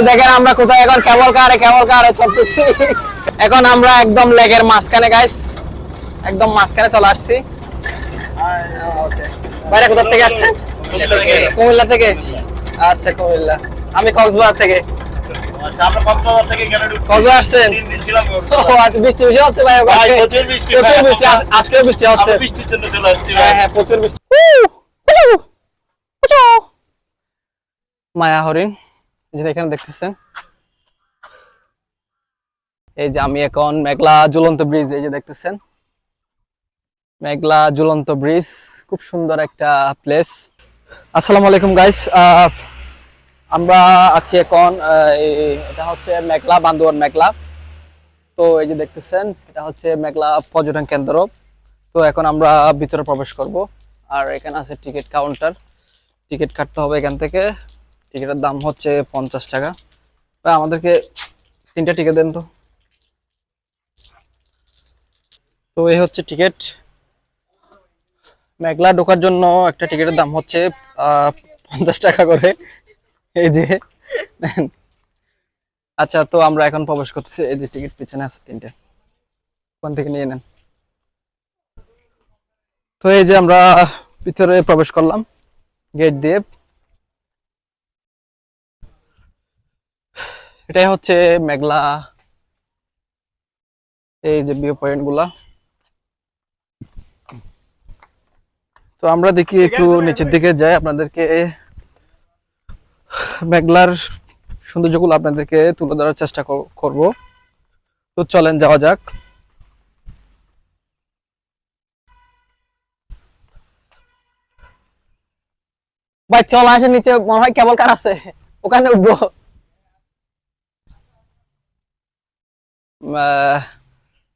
দেখেন আমরা কোথায় এখন কেবল কারে কেবল কারে চলতেছি এখন আমরা একদম লেগের মাঝখানে গাইস একদম মাঝখানে চলে আসছি বাইরে কোথা থেকে আসছেন কুমিল্লা থেকে আচ্ছা কুমিল্লা আমি কক্সবাজার থেকে আচ্ছা আচ্ছা। হ্যাঁ হ্যাঁ মায়া হরিণ এই যে এখানে দেখতেছেন। এই যে আমি এখন মেঘলা ঝুলন্ত ব্রিজ এই যে দেখতেছেন। মেঘলা ঝুলন্ত ব্রিজ খুব সুন্দর একটা প্লেস আসসালামু আলাইকুম গাইস আমরা আছি এখন এটা হচ্ছে মেঘলা বান্দোয়ান মেঘলা। তো এই যে দেখতেছেন, এটা হচ্ছে মেঘলা পর্যটন কেন্দ্র। তো এখন আমরা ভিতরে প্রবেশ করব। আর এখানে আছে টিকিট কাউন্টার টিকিট কাটতে হবে এখান থেকে। টিকিটের দাম হচ্ছে পঞ্চাশ টাকা। তা আমাদেরকে তিনটা টিকিট দেন তো। তো এই হচ্ছে টিকিট মেঘলা ঢোকার জন্য একটা টিকিটের দাম হচ্ছে পঞ্চাশ টাকা করে। এই যে আচ্ছা তো আমরা এখন প্রবেশ করতেছি। এই যে টিকিট পিছনে আছে তিনটে। ওখান থেকে নিয়ে নেন। তো এই যে আমরা ভিতরে প্রবেশ করলাম। গেট দিয়ে। এটাই হচ্ছে মেঘলা এই যে ভিউ পয়েন্টগুলা। তো আমরা দেখি একটু নিচের দিকে যাই আপনাদেরকে মেঘলার সৌন্দর্যগুলো আপনাদেরকে তুলে ধরার চেষ্টা করব। তো চলেন যাওয়া যাক। ভাই চল আসে নিচে মনে হয় কেবল কার আছে। ওখানে উঠবো।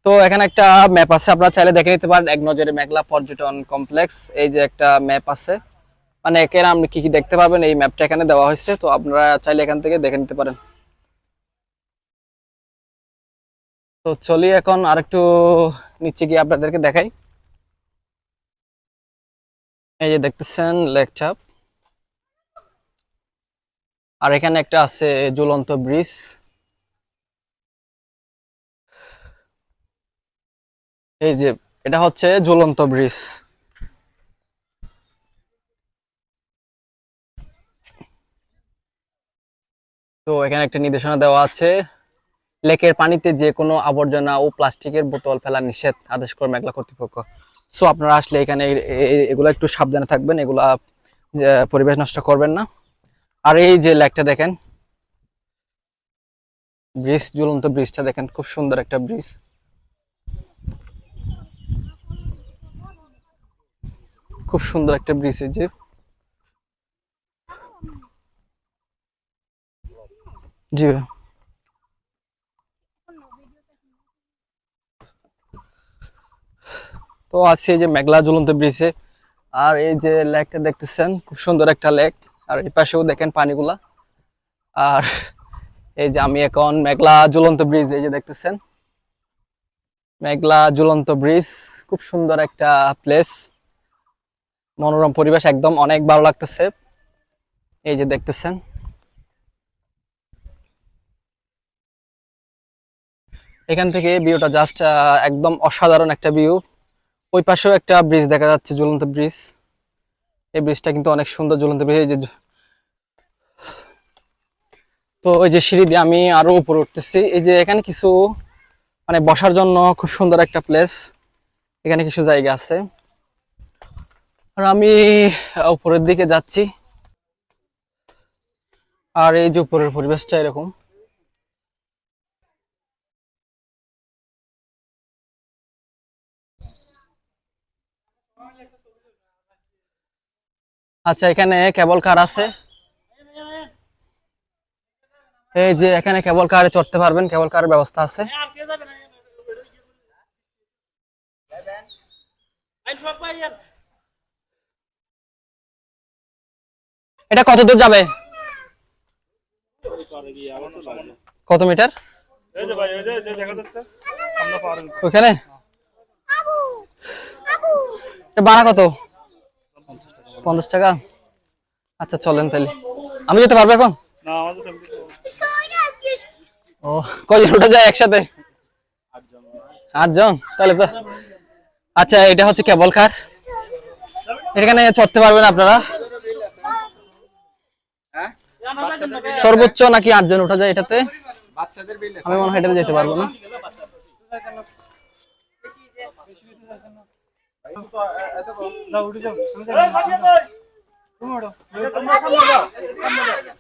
তো এখানে একটা ম্যাপ আছে, আপনারা চাইলে দেখে নিতে পারেন। এক নজরে মেঘলা পর্যটন কমপ্লেক্স এই যে একটা ম্যাপ আছে। মানে এখানে আপনি কি কি দেখতে পাবেন, এই ম্যাপটা এখানে দেওয়া হয়েছে, তো আপনারা চাইলে এখান থেকে দেখে নিতে পারেন। তো চলি এখন আরেকটু নিচে গিয়ে আপনাদেরকে দেখাই। এই যে দেখতেছেন লেকচাপ আর এখানে একটা আছে ঝুলন্ত ব্রিজ। এই যে, এটা হচ্ছে ঝুলন্ত ব্রিজ। তো এখানে একটা নির্দেশনা দেওয়া আছে, লেকের পানিতে যে কোনো আবর্জনা ও প্লাস্টিকের বোতল ফেলা নিষেধ, আদেশ করে মেঘলা কর্তৃপক্ষ। সো আপনারা আসলে এখানে এগুলো একটু সাবধানে থাকবেন, এগুলা পরিবেশ নষ্ট করবেন না। আর এই যে লেকটা দেখেন, ব্রিজ ঝুলন্ত ব্রিজটা দেখেন, খুব সুন্দর একটা ব্রিজ। খুব সুন্দর একটা ব্রিজ এই যে। জি তো আছি এই যে মেঘলা ঝুলন্ত ব্রিজে আর এই যে লেকটা দেখতেছেন, খুব সুন্দর একটা লেক আর এই পাশেও দেখেন পানিগুলা। আর এই যে আমি এখন মেঘলা ঝুলন্ত ব্রিজ এই যে দেখতেছেন। মেঘলা ঝুলন্ত ব্রিজ, খুব সুন্দর একটা প্লেস মনোরম পরিবেশ, একদম অনেক ভালো লাগতেছে। এই যে দেখতেছেন। এখান থেকে ভিউটা জাস্ট একদম অসাধারণ একটা ভিউ। ওই পাশেও একটা ব্রিজ দেখা যাচ্ছে, ঝুলন্ত ব্রিজ এই ব্রিজটা কিন্তু অনেক সুন্দর ঝুলন্ত ব্রিজ এই যে তো ওই যে সিঁড়ি দিয়ে আমি আরও উপরে উঠতেছি। এই যে এখানে কিছু মানে বসার জন্য খুব সুন্দর একটা প্লেস এখানে কিছু জায়গা আছে। আর আমি উপরের দিকে যাচ্ছি। আর এই যে উপরের পরিবেশটা এরকম। আচ্ছা এখানে কেবল কার আছে? এই যে, এখানে কেবল কারে চড়তে পারবেন, কেবল কারের ব্যবস্থা আছে। এটা কত দূর যাবে? কত মিটার। ওখানে ভাড়া কত? পঞ্চাশ টাকা। আচ্ছা চলেন তাহলে। আমি যেতে পারব এখন? ও কজন উঠে যায় একসাথে? আটজন? তাহলে তো আচ্ছা এটা হচ্ছে কেবল কার। এখানে চড়তে পারবেন আপনারা। সর্বোচ্চ নাকি আটজন উঠা যায় এটাতে? আমি মনে হয় এটাতে যেতে পারব না। যাও উঠে যাও তুমি যাও তুমি ওঠো তোমরা সামনে যাও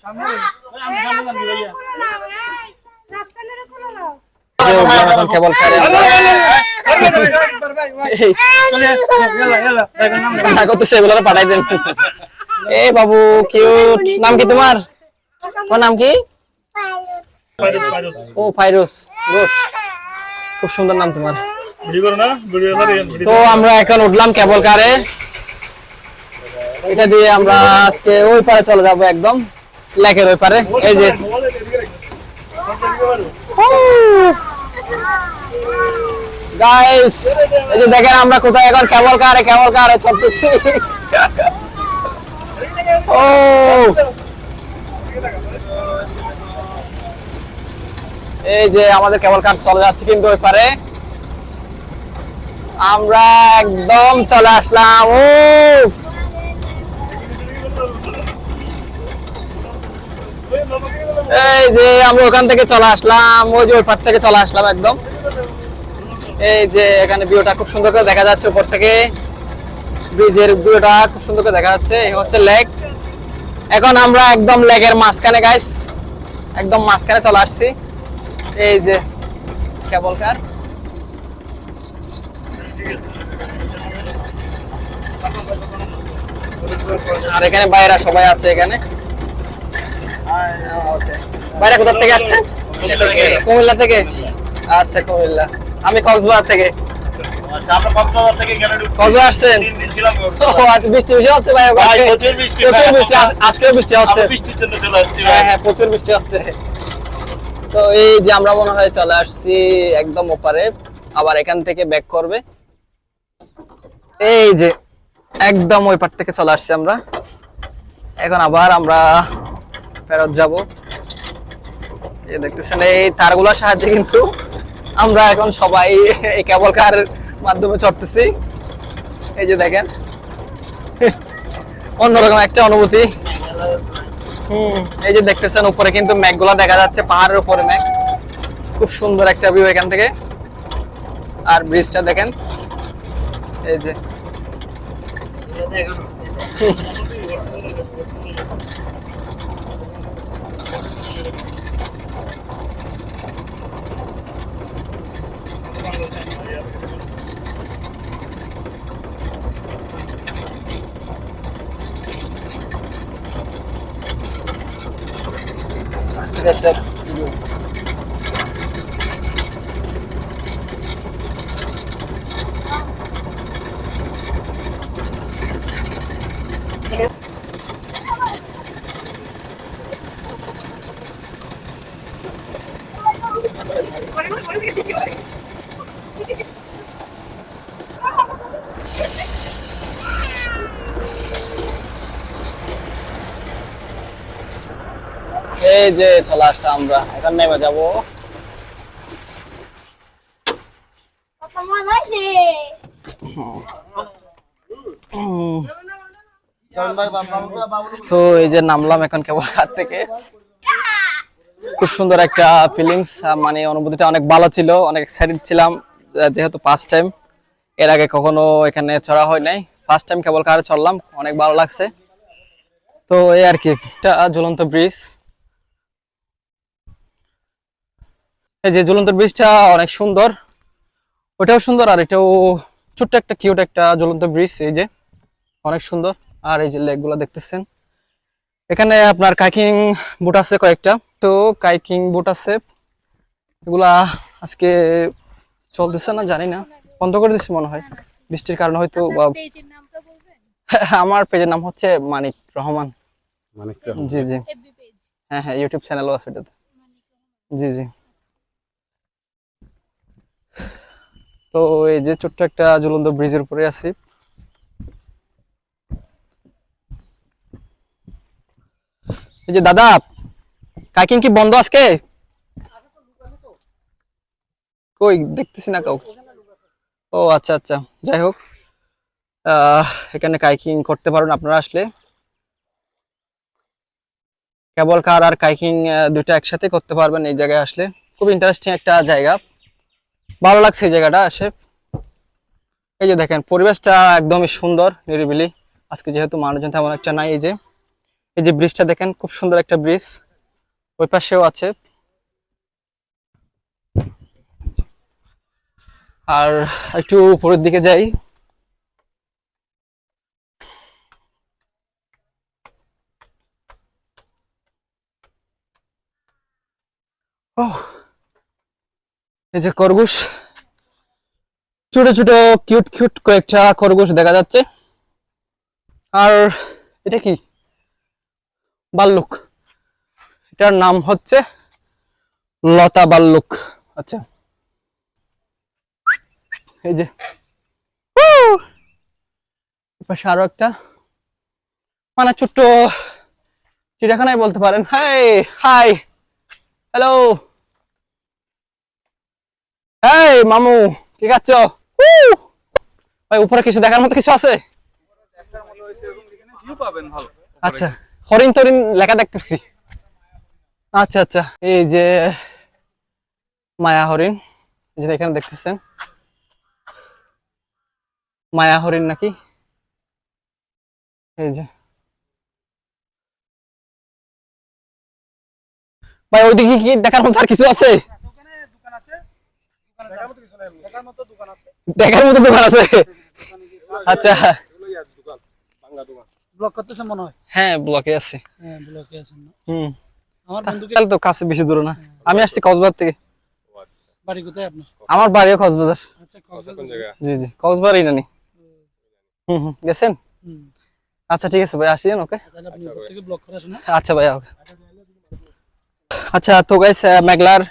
সামনে যাও আমি সামনে যাব ভাইয়া যে উঠলাম এখন কেবল কারে এই ইয়ালা ইয়ালা দেখেন নাম কান্না করতেছে এগুলো পাঠাই দেন। এই বাবু কিউট নাম কি তোমার? তোমার নাম কি? ও ফাইরুস। গুড খুব সুন্দর নাম তোমার। তো আমরা এখন উঠলাম কেবল কারে। এটা দিয়ে আমরা আজকে ওই পারে চলে যাব একদম। লেকের ওই পারে। এই যে। গাইস এই যে দেখেন আমরা কোথায় এখন? কেবল কারে কেবল কারে চলতেছি। ও। এই যে আমাদের কেবল কার চলে যাচ্ছে কিন্তু ওই পারে আমরা একদম চলে আসলাম ও এই যে আমরা ওখান থেকে চলে আসলাম, ওই যে ওই পার থেকে চলে আসলাম একদম। এই যে এখানে ভিউটা খুব সুন্দর করে দেখা যাচ্ছে উপর থেকে। ব্রিজের ভিউটা খুব সুন্দর করে দেখা যাচ্ছে, এই হচ্ছে লেক। এখন আমরা একদম লেকের মাঝখানে গাইস একদম মাঝখানে চলে আসছি। এই যে কেবল কার? আর এখানে বাইরা সবাই আছে এখানে. বাইরে কোথা থেকে আসছেন কুমিল্লা থেকে? আচ্ছা কুমিল্লা। আমি কক্সবাজার থেকে। আচ্ছা প্রচুর বৃষ্টি হচ্ছে। তো এই যে আমরা মনে হয় চলে আসছি একদম ওপারে, আবার এখান থেকে ব্যাক করবে। এই যে একদম ওই পার থেকে চলে আসছি আমরা। এখন আবার আমরা ফেরত যাব। এই দেখতেছেন, এই তারগুলোর সাহায্যে কিন্তু আমরা এখন সবাই এই কেবল কার মাধ্যমে চড়তেছি। এই যে দেখেন, অন্যরকম একটা অনুভূতি। এই যে দেখতেছেন, উপরে কিন্তু মেঘগুলো দেখা যাচ্ছে, পাহাড়ের উপরে মেঘ। খুব সুন্দর একটা ভিউ এখান থেকে। আর ব্রিজটা দেখেন। এই যে। আস্তে একটা যে চলে আসলাম আমরা, এখন নেমে যাব। তো এই যে নামলাম এখন কেবল হাত থেকে। খুব সুন্দর একটা ফিলিংস মানে অনুভূতিটা অনেক ভালো ছিল, অনেক এক্সাইটেড ছিলাম, যেহেতু ফার্স্ট টাইম এর আগে কখনো এখানে চড়া হয় নাই। ফার্স্ট টাইম কেবল কারে চড়লাম, অনেক ভালো লাগছে। তো এই আর কি এটা ঝুলন্ত ব্রিজ এই যে জ্বলন্ত ব্রিজটা অনেক সুন্দর। ওটাও সুন্দর আর এটাও ছোট্ট একটা কিউট একটা জ্বলন্ত ব্রিজ এই যে অনেক সুন্দর। আর এই যে লেকগুলা দেখতেছেন। এখানে আপনার কাইকিং বুট আছে কয়েকটা। তো কাইকিং বুট আছে। এগুলা আজকে চলতেছে না জানি না। বন্ধ করে দিচ্ছে মনে হয়। বৃষ্টির কারণে হয়তো আমার পেজের নাম হচ্ছে মানিক রহমান। মানে জি জি। হ্যাঁ হ্যাঁ ইউটিউব চ্যানেলও আছে এটাতে। জি জি। তো এই যে ছোট্ট একটা ঝুলন্ত ব্রিজের উপরে আছি। এই যে দাদা কাইকিং কি বন্ধ আজকে? কই, দেখতেছি না কাউ ও আচ্ছা আচ্ছা যাই হোক। এখানে কাইকিং করতে পারেন আপনারা আসলে। কেবল কার আর কাইকিং দুইটা একসাথে করতে পারবেন এই জায়গায় আসলে। খুব ইন্টারেস্টিং একটা জায়গা। ভালো লাগছে এই জায়গাটা আসে এই যে দেখেন পরিবেশটা একদমই সুন্দর নিরিবিলি। আজকে যেহেতু মানুষজন তেমন একটা নাই এই যে এই যে ব্রিজটা দেখেন খুব সুন্দর একটা ব্রিজ ওই পাশেও আছে। আর একটু উপরের দিকে যাই। ওহ, এই যে খরগোশ। ছোট ছোট কিউট কিউট কয়েকটা খরগোশ দেখা যাচ্ছে। আর এটা কি? বাল্লুক। এটার নাম হচ্ছে লতা বাল্লুক। আচ্ছা। এই যে! এপাশে আরও একটা। মানে ছোট্ট চিড়িয়াখানায় বলতে পারেন। হাই হাই হ্যালো এই, মামু, কি খাচ্ছ? ভাই, উপরে কিছু দেখার মতো কিছু আছে? আচ্ছা হরিণ তরিণ লেখা দেখতেছি। আচ্ছা আচ্ছা এই যে মায়া হরিণ যে এখানে দেখতেছেন। মায়া হরিণ নাকি? এই যে। ভাই, ওইদিকে কি দেখার মতো আর কিছু আছে ওখানে দোকান আছে দোকানে দেখার মতো দোকান আছে। আচ্ছা। ব্লক করতেছে মনে হয়? হ্যাঁ ব্লকে আছে। হ্যাঁ ব্লকে আছেন হুম। আমার বন্ধুকে তো কাছে বেশি দূর না। আমি আসছি কক্সবাজার থেকে। বাড়ি কোথায় আপনার? আমার বাড়িও কক্সবাজার। আচ্ছা কক্সবাজার জি জি কক্সবাজারই নানি। হুম হুম গেছেন? হুম। আচ্ছা ঠিক আছে ভাই আসিয়েন ওকে? হ্যাঁ? আচ্ছা ভাইয়া ওকে। আচ্ছা তো গাইস মেঘলার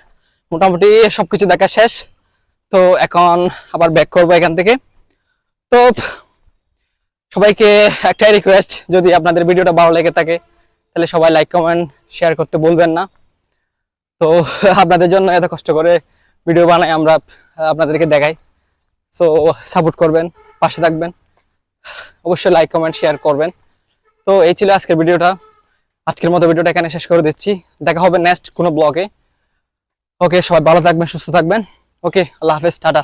মোটামুটি সবকিছু দেখা শেষ। তো এখন আবার ব্যাক করব এখান থেকে। তো সবাইকে একটাই রিকোয়েস্ট যদি আপনাদের ভিডিওটা ভালো লেগে থাকে, তাহলে সবাই লাইক কমেন্ট শেয়ার করতে বলবেন না। তো আপনাদের জন্য এত কষ্ট করে ভিডিও বানাই, আমরা আপনাদেরকে দেখাই। সো সাপোর্ট করবেন, পাশে থাকবেন। অবশ্যই লাইক কমেন্ট শেয়ার করবেন। তো এই ছিল আজকের ভিডিওটা। আজকের মতো ভিডিওটা এখানে শেষ করে দিচ্ছি। দেখা হবে নেক্সট কোনো ব্লগে ওকে সবাই ভালো থাকবেন, সুস্থ থাকবেন। ওকে আল্লাহ হাফেজ টাটা